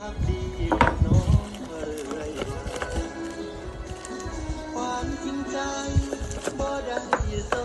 พักดีน้องไรความจริงใจบ่ได้ส